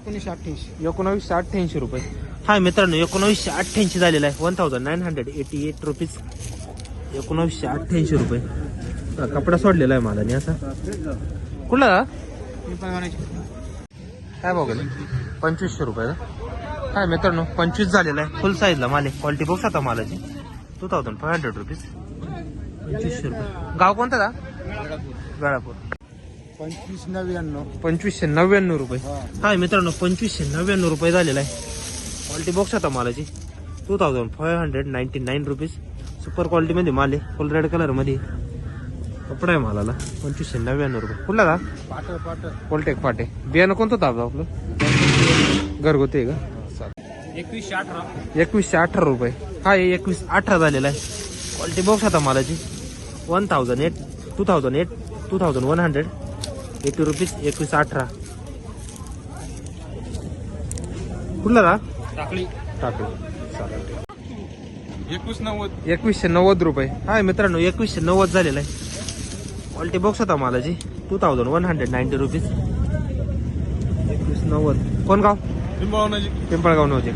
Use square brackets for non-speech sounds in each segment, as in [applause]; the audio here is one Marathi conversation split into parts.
एकोणीसशे अठ्ठ्याऐंशी. एकोणावीसशे अठ्ठ्याऐंशी रुपये. हा मित्रांनो एकोणावीसशे अठ्ठ्याऐंशी झालेला आहे. One thousand nine hundred eighty eight rupees एकोणावीसशे अठ्ठ्याऐंशी रुपये. कपडा सोडलेला आहे मला असा कुठला? काय बघायला पंचवीसशे रुपये का? काय मित्रांनो पंचवीस झालेला आहे. फुल साईजला माल क्वालिटी बघ आता मालाची. Two thousand five hundred rupees पंचवीसशे रुपये. गाव कोणतं दा वेळापूर पंचवीस नव्याण्णव. पंचवीसशे नव्याण्णव रुपये. हाय मित्रांनो पंचवीसशे नव्याण्णव रुपये झालेला आहे. क्वालिटी बॉक्स आता मालाची. Two thousand five hundred ninety nine rupees super क्वालिटीमध्ये माल आहे. फुल रेड कलरमध्ये कपडा आहे मालाला. पंचवीसशे नव्याण्णव रुपये. कुठला का? पाटळ पाटळ पोलटेक फाटे बियाणं कोणतं दाबलं आपलं घरगुती आहे का? एकवीसशे अठरा. एकवीसशे अठरा रुपये. हा हे एकवीस अठरा झालेला आहे. क्वालिटी बॉक्स आता मालाची. One thousand eight two thousand eight two thousand one hundred eighty rupees एकवीस अठरा. कुठला टाकळी. चालेल. एकवीस नव्वद. एकवीसशे नव्वद रुपये. हा मित्रांनो एकवीसशे नव्वद झालेला आहे. क्वालिटी बॉक्स होता मालाची. Two thousand one hundred ninety rupees एकवीस नव्वद. कोण गाव? पिंपळगाव नव्हते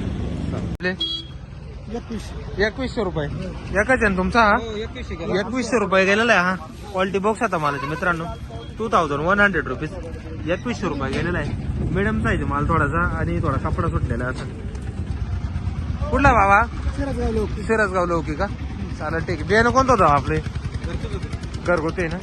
एकवीसशे. एकवीसशे रुपये. एकच आहे ना तुमचा हा? हो एकवीसशे एकवीसशे रुपये गेलेला आहे हा. क्वालिटी बॉक्स आता मालाचे मित्रांनो. Two thousand one hundred rupees एकवीसशे रुपये गेलेला आहे. मिडियम साईज माल थोडासा आणि थोडा कपडा सुटलेला आहे असा कुठला बाबा? सिरसगाव लौकी का? चालेल ठीक आहे. बियाणं कोणतं होतं आपले? घरगुती आहे ना?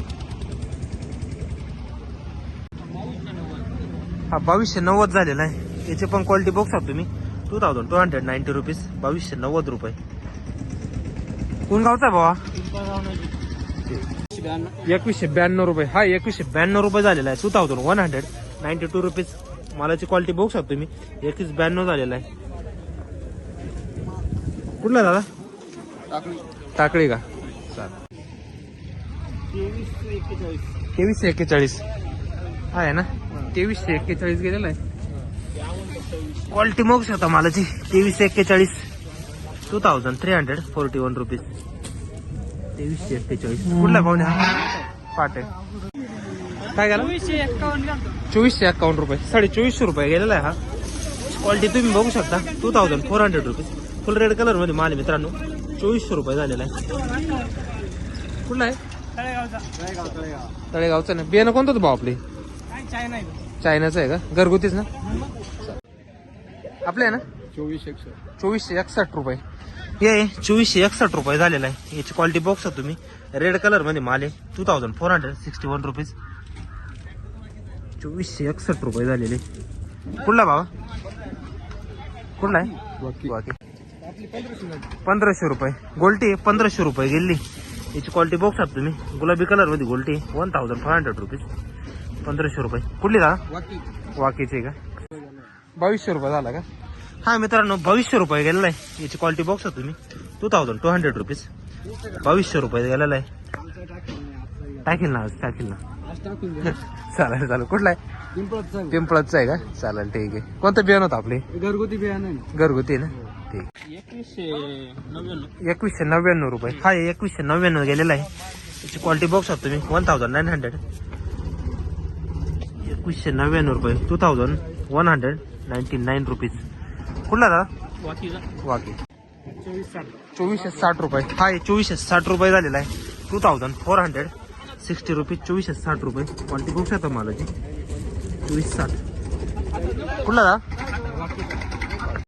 हा बावीसशे नव्वद झालेला आहे. याचे पण क्वालिटी बघता तुम्ही. Two thousand two hundred ninety rupees बावीसशे नव्वद रुपये. कोण गावचा भावा एकवीसशे ब्याण्णव. रुपये. हा एकवीसशे ब्याण्णव रुपये झालेला आहे. Two thousand one hundred ninety two rupees मालाची क्वालिटी बघू शकतो तुम्ही. एकवीस ब्याण्णव झालेला आहे. कुठला दादा? टाकळी. का? चालेल तेवीसशे एक्केचाळीस. तेवीसशे एक्केचाळीस हा आहे ना? तेवीसशे एक्केचाळीस गेलेला आहे. क्वालिटी बघू शकता मालाची. तेवीसशे एक्केचाळीस. Two thousand three hundred forty one rupees तेवीसशे एक्केचाळीस. कुठला पाहुणे हा? पाट. आहे काय गेला? चोवीसशे एक्कावन्न चोवीसशे अकाउंट रुपये. साडे चोवीसशे रुपये गेलेला आहे हा. क्वालिटी तुम्ही बघू शकता. Two thousand four hundred rupees full red कलरमध्ये माल आहे मित्रांनो. चोवीसशे रुपये झालेला आहे. कुठला आहे? तळेगावचा. तळेगाव तळेगाव तळेगावचं ना. बियाणं कोणतं भाऊ आपले? काय चायना आहे चायनाचं आहे का? घरगुतीच ना? आपले आहे ना? चोवीस एकशे चोवीसशे एकसष्ट रुपये. हे चोवीसशे एकसष्ट रुपये झालेला आहे. याची क्वालिटी बॉक्स आहे तुम्ही. रेड कलरमध्ये माल आहे. Two thousand four hundred sixty one rupees चोवीसशे एकसष्ट रुपये झालेले. कुठला बाबा कुठला आहे? पंधराशे रुपये. गोल्टी पंधराशे रुपये गेली. याची क्वालिटी बॉक्स आहात तुम्ही. गुलाबी कलरमध्ये गोल्टी one thousand five hundred rupees पंधराशे रुपये. कुठली वाकी वाकीचे का? बावीसशे रुपये झाला का? हा मित्रांनो बावीसशे रुपये गेलेला आहे. याची क्वालिटी बॉक्स आहे तुम्ही. Two thousand two hundred rupees बावीसशे रुपये गेलेला आहे. टाकील ना आज टाकील ना. [laughs] चालेल चालेल. कुठला आहे? पिंपळाचं आहे का? चालेल ठीक आहे. कोणतं बियाणं होतं आपले? घरगुती बियाणं घरगुती ना? ठीक. एकवीसशे नव्याण्णव. रुपये. हा एकवीसशे नव्याण्णव गेलेला आहे. याची क्वालिटी बॉक्स आहात तुम्ही. वन थाउजंड नाईन हंड्रेड एकवीसशे नव्याण्णव रुपये. Two thousand one hundred ninety nine rupees कुठला दादा? वाकी चोवीसशे साठ. रुपये. हा चोवीसशे साठ रुपये झालेला आहे. Two thousand four hundred sixty rupees चोवीसशे साठ रुपये. क्वालिटी बघू शकता मला चोवीस साठ. कुठला दा वाकीचा